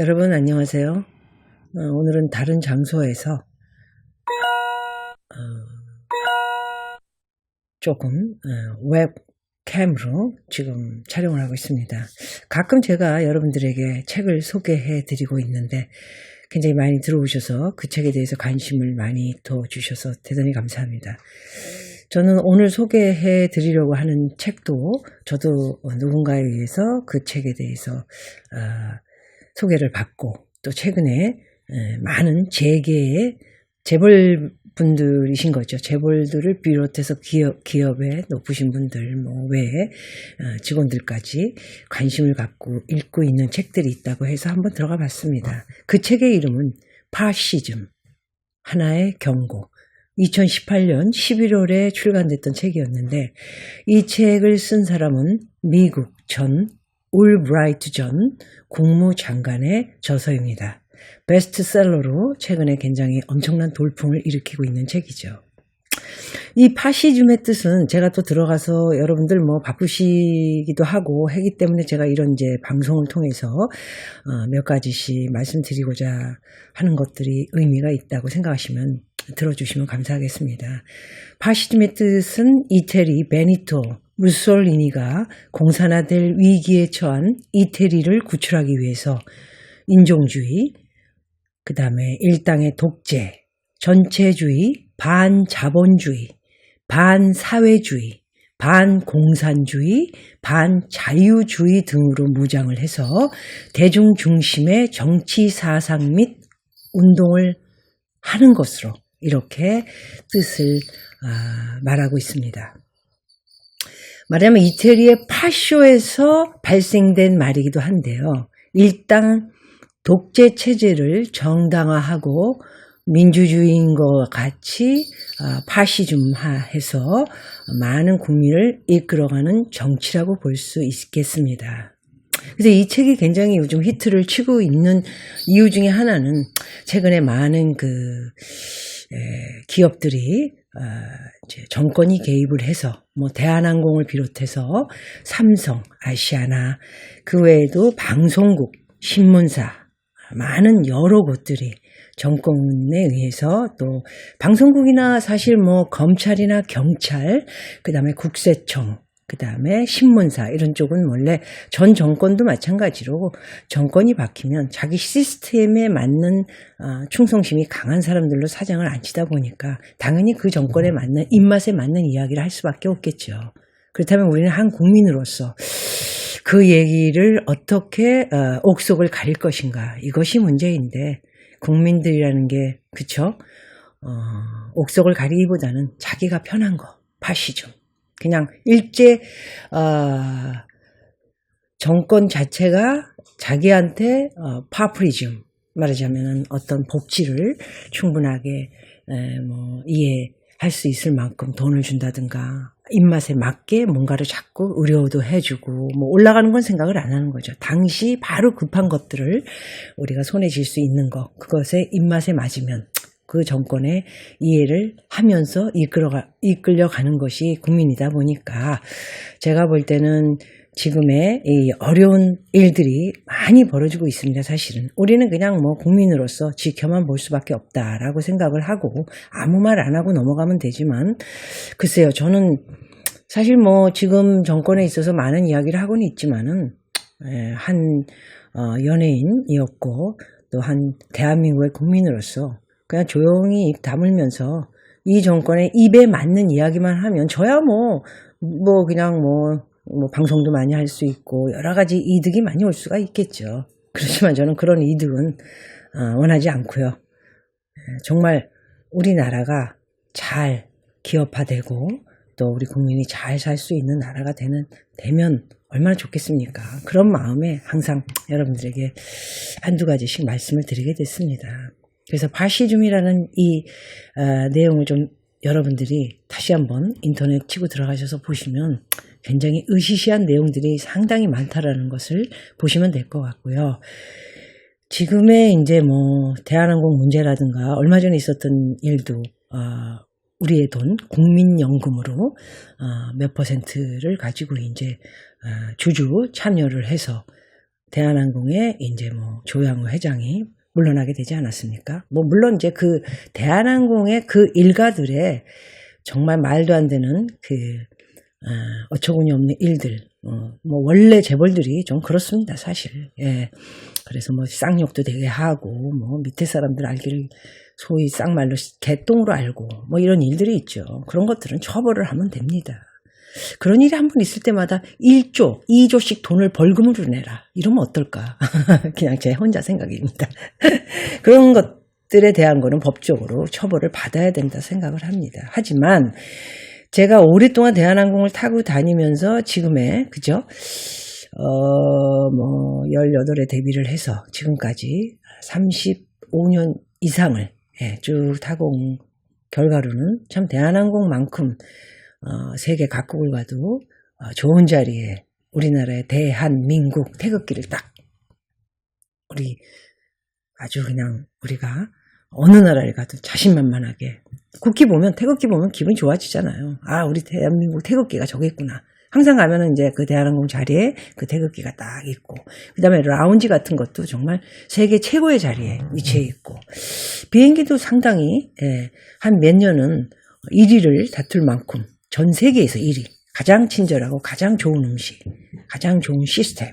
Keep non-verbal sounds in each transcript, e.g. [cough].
여러분 안녕하세요. 어, 오늘은 다른 장소에서 어, 조금 어, 웹캠으로 지금 촬영을 하고 있습니다. 가끔 제가 여러분들에게 책을 소개해 드리고 있는데 굉장히 많이 들어오셔서 그 책에 대해서 관심을 많이 더 주셔서 대단히 감사합니다. 저는 오늘 소개해 드리려고 하는 책도 저도 누군가에 의해서 그 책에 대해서 어, 소개를 받고 또 최근에 에, 많은 재계의 재벌 분들이신 거죠. 재벌들을 비롯해서 기업, 기업의 높으신 분들, 뭐, 외에 어, 직원들까지 관심을 갖고 읽고 있는 책들이 있다고 해서 한번 들어가 봤습니다. 그 책의 이름은 파시즘, 하나의 경고. 2018년 11월에 출간됐던 책이었는데 이 책을 쓴 사람은 미국 전 올브라이트 전 국무장관의 저서입니다. 베스트셀러로 최근에 굉장히 엄청난 돌풍을 일으키고 있는 책이죠. 이 파시즘의 뜻은 제가 또 들어가서 여러분들 뭐 바쁘시기도 하고 하기 때문에 제가 이런 이제 방송을 통해서 어, 몇 가지씩 말씀드리고자 하는 것들이 의미가 있다고 생각하시면 들어주시면 감사하겠습니다. 파시즘의 뜻은 이태리 베니토 무솔리니가 공산화될 위기에 처한 이태리를 구출하기 위해서 인종주의, 그 다음에 일당의 독재, 전체주의, 반자본주의, 반사회주의, 반공산주의, 반자유주의 등으로 무장을 해서 대중 중심의 정치 사상 및 운동을 하는 것으로 이렇게 뜻을 말하고 있습니다. 말하자면 이태리의 파쇼에서 발생된 말이기도 한데요. 일당 독재 체제를 정당화하고 민주주의인 것과 같이 파시즘화해서 많은 국민을 이끌어가는 정치라고 볼 수 있겠습니다. 그래서 이 책이 굉장히 요즘 히트를 치고 있는 이유 중에 하나는 최근에 많은 그 기업들이 정권이 개입을 해서 뭐 대한항공을 비롯해서 삼성, 아시아나 그 외에도 방송국, 신문사 많은 여러 곳들이 정권에 의해서 또 방송국이나 사실 뭐 검찰이나 경찰 그다음에 국세청 그 다음에 신문사 이런 쪽은 원래 전 정권도 마찬가지로 정권이 바뀌면 자기 시스템에 맞는 어, 충성심이 강한 사람들로 사장을 앉히다 보니까 당연히 그 정권에 맞는 입맛에 맞는 이야기를 할 수밖에 없겠죠. 그렇다면 우리는 한 국민으로서 그 얘기를 어떻게 어, 옥속을 가릴 것인가 이것이 문제인데 국민들이라는 게 그쵸? 어, 옥속을 가리기보다는 자기가 편한 거 파시죠. 그냥 일제 어, 정권 자체가 자기한테 어, 파프리즘 말하자면 어떤 복지를 충분하게 에, 뭐 이해할 수 있을 만큼 돈을 준다든가 입맛에 맞게 뭔가를 자꾸 의료도 해주고 뭐 올라가는 건 생각을 안 하는 거죠. 당시 바로 급한 것들을 우리가 손에 쥘 수 있는 것 그것에 입맛에 맞으면 그 정권의 이해를 하면서 이끌어가, 이끌려가는 것이 국민이다 보니까 제가 볼 때는 지금의 이 어려운 일들이 많이 벌어지고 있습니다, 사실은. 우리는 그냥 뭐 국민으로서 지켜만 볼 수밖에 없다라고 생각을 하고 아무 말 안 하고 넘어가면 되지만 글쎄요, 저는 사실 뭐 지금 정권에 있어서 많은 이야기를 하고는 있지만은 예, 한 어, 연예인이었고 또 한 대한민국의 국민으로서 그냥 조용히 입 다물면서 이 정권의 입에 맞는 이야기만 하면 저야 뭐, 뭐 그냥 뭐, 뭐 방송도 많이 할 수 있고 여러 가지 이득이 많이 올 수가 있겠죠. 그렇지만 저는 그런 이득은 어, 원하지 않고요. 예, 정말 우리나라가 잘 기업화되고 또 우리 국민이 잘 살 수 있는 나라가 되는 되면 얼마나 좋겠습니까? 그런 마음에 항상 여러분들에게 한두 가지씩 말씀을 드리게 됐습니다. 그래서 바시즘이라는 이 어, 내용을 좀 여러분들이 다시 한번 인터넷 치고 들어가셔서 보시면 굉장히 의시시한 내용들이 상당히 많다라는 것을 보시면 될 것 같고요. 지금의 이제 뭐 대한항공 문제라든가 얼마 전에 있었던 일도 어, 우리의 돈 국민연금으로 어, 몇 퍼센트를 가지고 이제 어, 주주 참여를 해서 대한항공의 이제 뭐 조양호 회장이 물러나게 되지 않았습니까? 뭐 물론 이제 그 대한항공의 그 일가들의 정말 말도 안 되는 그 어, 어처구니 없는 일들, 어, 뭐 원래 재벌들이 좀 그렇습니다, 사실. 예. 그래서 뭐 쌍욕도 되게 하고, 뭐 밑에 사람들 알기를 소위 쌍말로 개똥으로 알고, 뭐 이런 일들이 있죠. 그런 것들은 처벌을 하면 됩니다. 그런 일이 한 번 있을 때마다 1조, 2조씩 돈을 벌금으로 내라. 이러면 어떨까? [laughs] 그냥 제 혼자 생각입니다. [laughs] 그런 것들에 대한 거는 법적으로 처벌을 받아야 된다 생각을 합니다. 하지만 제가 오랫동안 대한항공을 타고 다니면서 지금의, 그죠? 어, 뭐, 18에 데뷔를 해서 지금까지 35년 이상을 예, 쭉 타고 온 결과로는 참 대한항공만큼 어, 세계 각국을 가도 어, 좋은 자리에 우리나라의 대한민국 태극기를 딱 우리 아주 그냥 우리가 어느 나라에 가도 자신만만하게 국기 보면 태극기 보면 기분이 좋아지잖아요. 아 우리 대한민국 태극기가 저기 있구나. 항상 가면은 이제 그 대한항공 자리에 그 태극기가 딱 있고 그다음에 라운지 같은 것도 정말 세계 최고의 자리에 위치해 있고 비행기도 상당히 예, 한 몇 년은 1위를 다툴 만큼 전 세계에서 1위. 가장 친절하고 가장 좋은 음식 가장 좋은 시스템.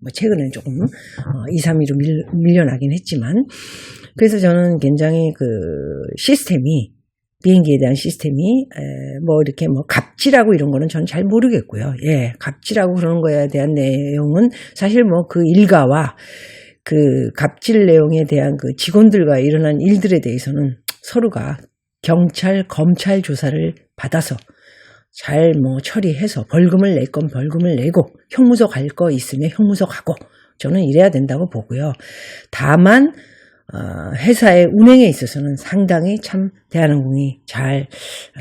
뭐 최근에는 조금 어, 2, 3위로 밀, 밀려나긴 했지만. 그래서 저는 굉장히 그 시스템이 비행기에 대한 시스템이 에, 뭐 이렇게 뭐 갑질하고 이런 거는 저는 잘 모르겠고요. 예, 갑질하고 그러는 거에 대한 내용은 사실 뭐 그 일가와 그 갑질 내용에 대한 그 직원들과 일어난 일들에 대해서는 서로가 경찰, 검찰 조사를 받아서 잘 뭐 처리해서 벌금을 낼 건 벌금을 내고 형무소 갈 거 있으면 형무소 가고 저는 이래야 된다고 보고요. 다만 어, 회사의 운행에 있어서는 상당히 참 대한항공이 잘 어,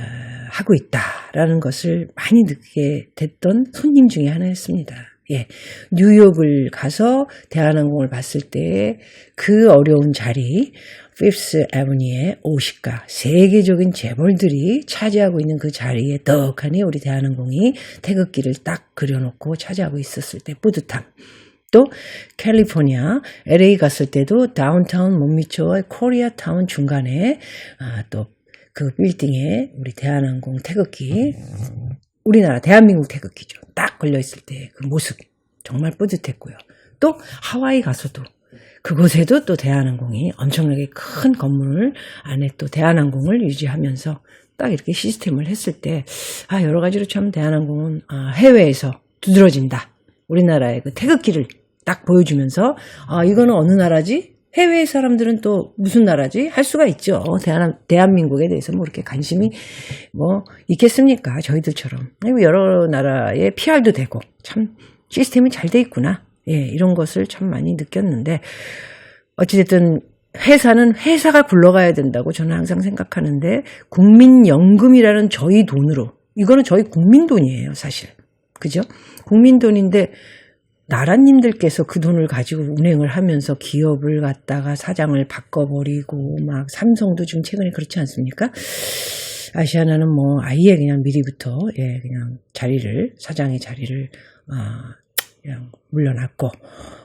하고 있다라는 것을 많이 느끼게 됐던 손님 중에 하나였습니다. 예, 뉴욕을 가서 대한항공을 봤을 때 그 어려운 자리, 피프스 애버니의 50가 세계적인 재벌들이 차지하고 있는 그 자리에 떡하니 우리 대한항공이 태극기를 딱 그려놓고 차지하고 있었을 때 뿌듯함. 또 캘리포니아 LA 갔을 때도 다운타운 못미초와 코리아타운 중간에 아, 또그 빌딩에 우리 대한항공 태극기 우리나라 대한민국 태극기죠. 딱 걸려 있을 때 그 모습 정말 뿌듯했고요. 또 하와이 가서도 그곳에도 또 대한항공이 엄청나게 큰 건물 안에 또 대한항공을 유지하면서 딱 이렇게 시스템을 했을 때, 아, 여러 가지로 참 대한항공은 아, 해외에서 두드러진다. 우리나라의 그 태극기를 딱 보여주면서, 아, 이거는 어느 나라지? 해외 사람들은 또 무슨 나라지? 할 수가 있죠. 대한, 대한민국에 대해서 뭐 이렇게 관심이 뭐 있겠습니까? 저희들처럼. 그리고 여러 나라의 PR도 되고, 참 시스템이 잘 돼 있구나. 예, 이런 것을 참 많이 느꼈는데, 어찌됐든 회사는 회사가 굴러가야 된다고 저는 항상 생각하는데, 국민연금이라는 저희 돈으로, 이거는 저희 국민 돈이에요, 사실. 그죠? 국민 돈인데, 나라님들께서 그 돈을 가지고 운행을 하면서 기업을 갖다가 사장을 바꿔버리고, 막 삼성도 지금 최근에 그렇지 않습니까? 아시아나는 뭐 아예 그냥 미리부터 예 그냥 자리를 사장의 자리를 아 그냥 물러났고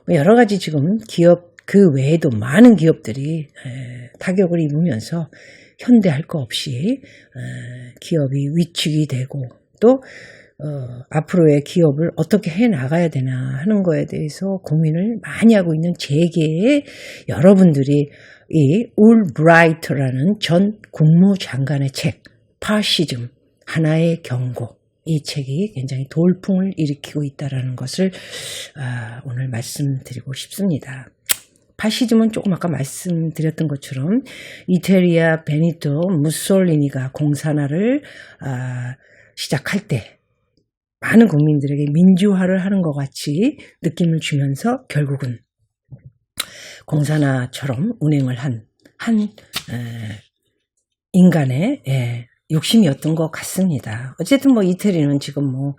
뭐 여러 가지 지금 기업 그 외에도 많은 기업들이 에, 타격을 입으면서 현대 할 거 없이 에, 기업이 위축이 되고 또 어, 앞으로의 기업을 어떻게 해 나가야 되나 하는 거에 대해서 고민을 많이 하고 있는 재계의 여러분들이 이 울브라이트라는 전 국무장관의 책 파시즘 하나의 경고 이 책이 굉장히 돌풍을 일으키고 있다라는 것을 아, 오늘 말씀드리고 싶습니다. 파시즘은 조금 아까 말씀드렸던 것처럼 이태리아 베니토 무솔리니가 공산화를 아, 시작할 때 많은 국민들에게 민주화를 하는 것 같이 느낌을 주면서 결국은 공산화처럼 운행을 한, 한, 에, 인간의, 예, 욕심이었던 것 같습니다. 어쨌든 뭐 이태리는 지금 뭐,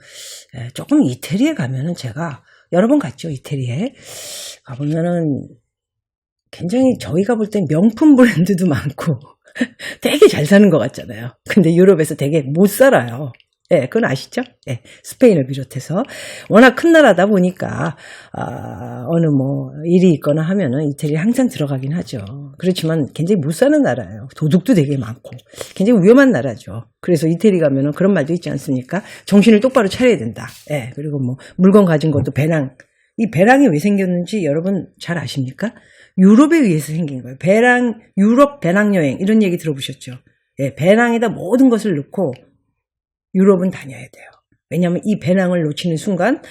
에, 조금 이태리에 가면은 제가 여러 번 갔죠, 이태리에. 가보면은 굉장히 저희가 볼땐 명품 [laughs] 브랜드도 많고 [laughs] 되게 잘 사는 것 같잖아요. 근데 유럽에서 되게 못 살아요. 예, 그건 아시죠? 예, 스페인을 비롯해서 워낙 큰 나라다 보니까 아, 어느 뭐 일이 있거나 하면은 이태리 항상 들어가긴 하죠. 그렇지만 굉장히 못 사는 나라예요. 도둑도 되게 많고 굉장히 위험한 나라죠. 그래서 이태리 가면은 그런 말도 있지 않습니까? 정신을 똑바로 차려야 된다. 예, 그리고 뭐 물건 가진 것도 배낭. 이 배낭이 왜 생겼는지 여러분 잘 아십니까? 유럽에 의해서 생긴 거예요. 배낭, 유럽 배낭 여행 이런 얘기 들어보셨죠? 예, 배낭에다 모든 것을 넣고 유럽은 다녀야 돼요. 왜냐하면 이 배낭을 놓치는 순간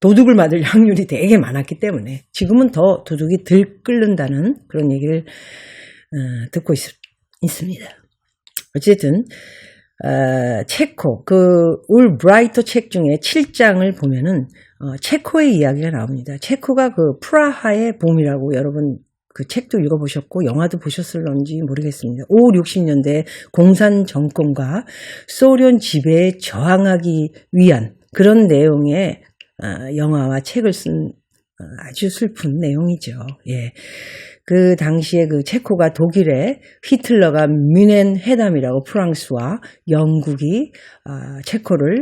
도둑을 맞을 확률이 되게 많았기 때문에 지금은 더 도둑이 덜 끓는다는 그런 얘기를 어, 듣고 있, 있습니다. 어쨌든 어, 체코 그 울 브라이터 책 중에 7장을 보면은 어, 체코의 이야기가 나옵니다. 체코가 그 프라하의 봄이라고 여러분 그 책도 읽어보셨고 영화도 보셨을런지 모르겠습니다. 5, 60년대 공산 정권과 소련 지배에 저항하기 위한 그런 내용의 어, 영화와 책을 쓴 어, 아주 슬픈 내용이죠. 예. 그 당시에 그 체코가 독일에 히틀러가 뮌헨 회담이라고 프랑스와 영국이 아, 체코를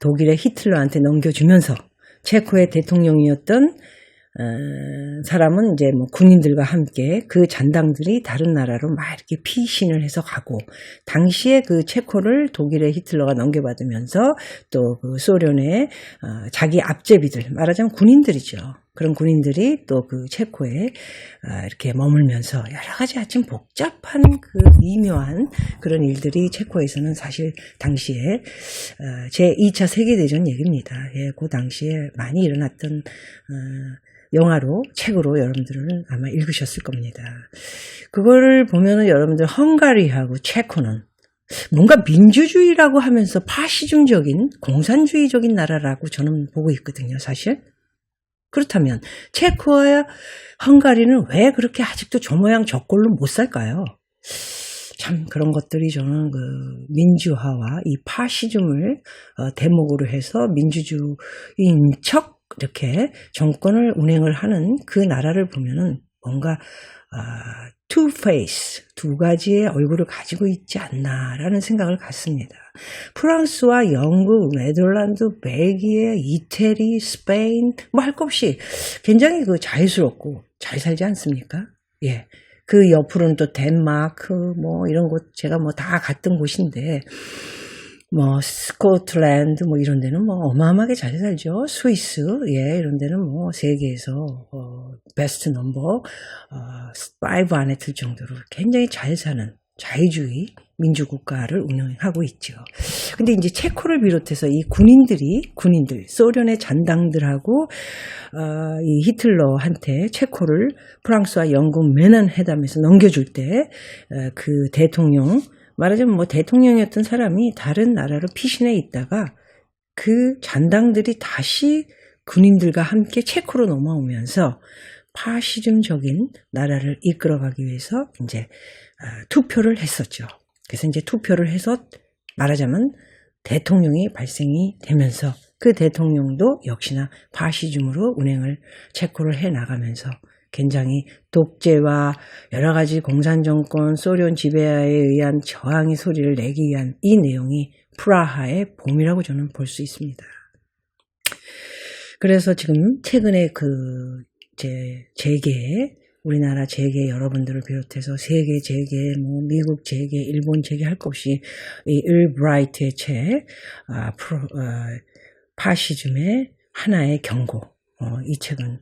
독일의 히틀러한테 넘겨주면서 체코의 대통령이었던 어, 사람은 이제 뭐 군인들과 함께 그 잔당들이 다른 나라로 막 이렇게 피신을 해서 가고 당시에 그 체코를 독일의 히틀러가 넘겨받으면서 또 그 소련의 어, 자기 앞제비들 말하자면 군인들이죠. 그런 군인들이 또 그 체코에 어, 이렇게 머물면서 여러 가지 아주 복잡한 그 미묘한 그런 일들이 체코에서는 사실 당시에 어, 제 2차 세계대전 얘기입니다. 예, 그 당시에 많이 일어났던 어, 영화로 책으로 여러분들은 아마 읽으셨을 겁니다. 그거를 보면은 여러분들 헝가리하고 체코는 뭔가 민주주의라고 하면서 파시즘적인 공산주의적인 나라라고 저는 보고 있거든요, 사실. 그렇다면 체코와 헝가리는 왜 그렇게 아직도 저 모양 저 꼴로 못 살까요? 참 그런 것들이 저는 그 민주화와 이 파시즘을 어, 대목으로 해서 민주주의인 척 이렇게 정권을 운행을 하는 그 나라를 보면은 뭔가 아, two face 두 가지의 얼굴을 가지고 있지 않나라는 생각을 갖습니다. 프랑스와 영국, 네덜란드, 벨기에, 이태리, 스페인 뭐 할 것 없이 굉장히 그 자유스럽고 잘 살지 않습니까? 예. 그 옆으로는 또 덴마크 뭐 이런 곳 제가 뭐 다 갔던 곳인데 뭐 스코틀랜드 뭐 이런 데는 뭐 어마어마하게 잘 살죠. 스위스 예 이런 데는 뭐 세계에서 어, 베스트 넘버 어, 5 안에 들 정도로 굉장히 잘 사는 자유주의 민주국가를 운영하고 있죠. 근데 이제 체코를 비롯해서 이 군인들이 군인들 소련의 잔당들하고 어, 이 히틀러한테 체코를 프랑스와 영국 매난 회담에서 넘겨줄 때 그 대통령 말하자면 뭐 대통령이었던 사람이 다른 나라로 피신해 있다가 그 잔당들이 다시 군인들과 함께 체코로 넘어오면서 파시즘적인 나라를 이끌어가기 위해서 이제 아, 투표를 했었죠. 그래서 이제 투표를 해서 말하자면 대통령이 발생이 되면서 그 대통령도 역시나 파시즘으로 운행을 체코를 해 나가면서 굉장히 독재와 여러 가지 공산정권, 소련 지배하에 의한 저항의 소리를 내기 위한 이 내용이 프라하의 봄이라고 저는 볼 수 있습니다. 그래서 지금 최근에 그, 제, 재계, 우리나라 재계 여러분들을 비롯해서 세계 재계, 뭐 미국 재계, 일본 재계 할 것 없이 이 일 브라이트의 책, 아, 프로, 아, 파시즘의 하나의 경고, 어, 이 책은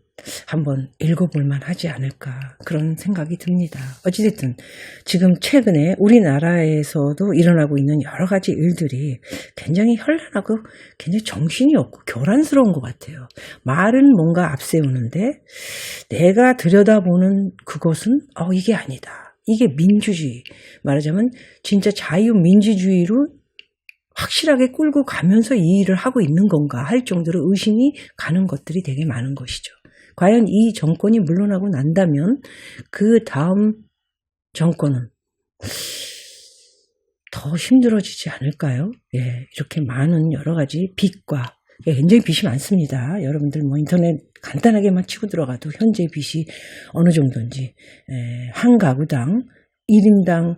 한번 읽어볼만 하지 않을까 그런 생각이 듭니다. 어찌됐든 지금 최근에 우리나라에서도 일어나고 있는 여러 가지 일들이 굉장히 현란하고 굉장히 정신이 없고 교란스러운 것 같아요. 말은 뭔가 앞세우는데 내가 들여다보는 그것은 어 이게 아니다. 이게 민주주의 말하자면 진짜 자유민주주의로 확실하게 끌고 가면서 이 일을 하고 있는 건가 할 정도로 의심이 가는 것들이 되게 많은 것이죠. 과연 이 정권이 물러나고 난다면 그 다음 정권은 더 힘들어지지 않을까요? 예, 이렇게 많은 여러 가지 빚과 예, 굉장히 빚이 많습니다. 여러분들 뭐 인터넷 간단하게만 치고 들어가도 현재 빚이 어느 정도인지 예, 한 가구당 1인당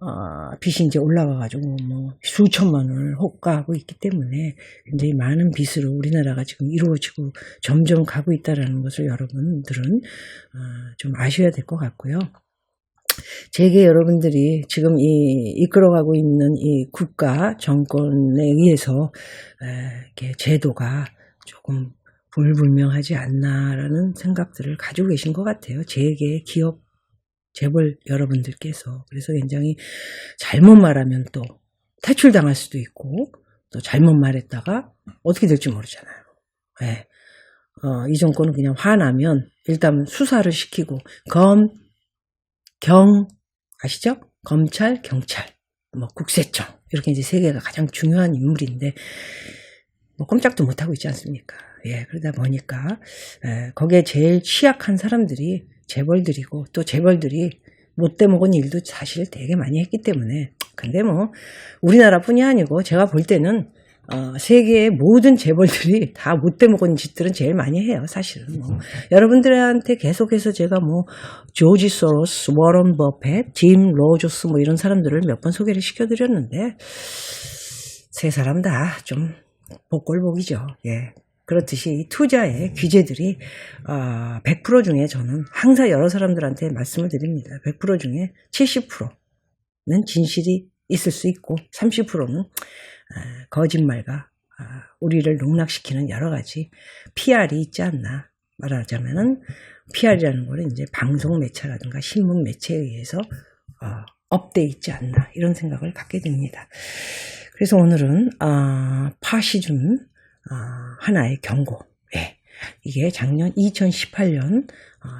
어, 빚이 이제 올라가가지고 뭐 수천만 원을 호가하고 있기 때문에 굉장히 많은 빚으로 우리나라가 지금 이루어지고 점점 가고 있다라는 것을 여러분들은 어, 좀 아셔야 될 것 같고요. 제게 여러분들이 지금 이 이끌어가고 있는 이 국가 정권에 의해서 에, 이렇게 제도가 조금 불분명하지 않나라는 생각들을 가지고 계신 것 같아요. 제게 기업 재벌 여러분들께서 그래서 굉장히 잘못 말하면 또 퇴출당할 수도 있고 또 잘못 말했다가 어떻게 될지 모르잖아요. 예. 어, 이 정권은 그냥 화나면 일단 수사를 시키고 검, 경 아시죠? 검찰, 경찰, 뭐 국세청 이렇게 이제 세 개가 가장 중요한 인물인데 뭐 꼼짝도 못 하고 있지 않습니까? 예, 그러다 보니까 에, 거기에 제일 취약한 사람들이 재벌들이고 또 재벌들이 못돼 먹은 일도 사실 되게 많이 했기 때문에 근데 뭐 우리나라뿐이 아니고 제가 볼 때는 어, 세계의 모든 재벌들이 다 못돼 먹은 짓들은 제일 많이 해요, 사실은. 뭐. [laughs] 여러분들한테 계속해서 제가 뭐, 조지 소로스, 워런 버펫, 짐 로저스 뭐 이런 사람들을 몇 번 소개를 시켜드렸는데, 세 사람 다 좀 복골복이죠. 예. 그렇듯이 이 투자의 규제들이 어, 100% 중에 저는 항상 여러 사람들한테 말씀을 드립니다. 100% 중에 70%는 진실이 있을 수 있고 30%는 아, 거짓말과 아, 우리를 농락시키는 여러 가지 PR이 있지 않나 말하자면은 PR이라는 거는 이제 방송 매체라든가 신문 매체에 의해서 어, 업돼 있지 않나 이런 생각을 갖게 됩니다. 그래서 오늘은 아, 파시즘 아, 하나의 경고. 예. 이게 작년 2018년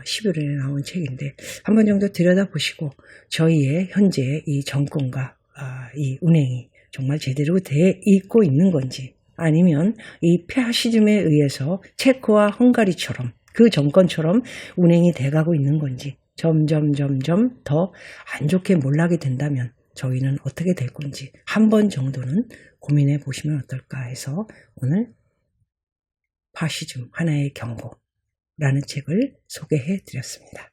11월에 나온 책인데 한 번 정도 들여다보시고 저희의 현재 이 정권과 아, 이 운행이 정말 제대로 돼 있고 있는 건지 아니면 이 파시즘에 의해서 체코와 헝가리처럼 그 정권처럼 운행이 돼가고 있는 건지 점점 점점 더 안 좋게 몰락이 된다면 저희는 어떻게 될 건지 한 번 정도는 고민해 보시면 어떨까 해서 오늘 파시즘 하나의 경고라는 책을 소개해 드렸습니다.